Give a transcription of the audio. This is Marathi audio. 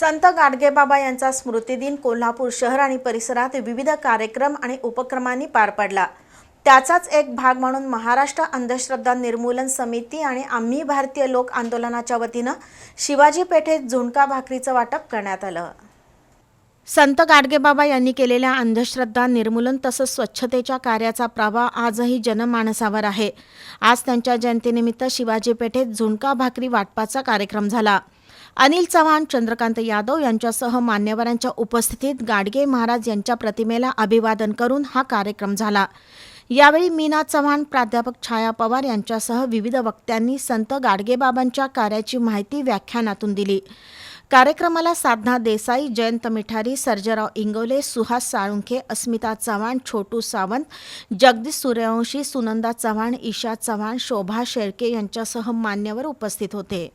संत गाडगेबाबा यांचा स्मृतिदिन कोल्हापूर शहर आणि परिसरात विविध कार्यक्रम आणि उपक्रमांनी पार पडला. त्याचाच एक भाग म्हणून महाराष्ट्र अंधश्रद्धा निर्मूलन समिती आणि आम्ही भारतीय लोक आंदोलनाच्या वतीनं शिवाजी पेठेत झुणका भाकरीचं वाटप करण्यात आलं. संत गाडगेबाबा यांनी केलेल्या अंधश्रद्धा निर्मूलन तसंच स्वच्छतेच्या कार्याचा प्रभाव आजही जनमानसावर आहे. आज त्यांच्या जयंतीनिमित्त शिवाजी पेठेत झुणका भाकरी वाटपाचा कार्यक्रम झाला. अनिल चव्हाण चंद्रकांत यादव यांच्यासह मान्यवरांच्या उपस्थितीत गाडगे महाराज यांच्या प्रतिमेला अभिवादन करून हा कार्यक्रम झाला. यावेळी मीना चव्हाण प्राध्यापक छाया पवार यांच्यासह विविध वक्त्यांनी संत गाडगेबाबांच्या कार्याची माहिती व्याख्यानातून दिली. कार्यक्रमाला साधना देसाई जयंत मिठारी सर्जराव इंगोले सुहास साळुंखे अस्मिता चव्हाण छोटू सावंत जगदीश सूर्यवंशी सुनंदा चव्हाण ईशा चव्हाण शोभा शेळके यांच्यासह मान्यवर उपस्थित होते.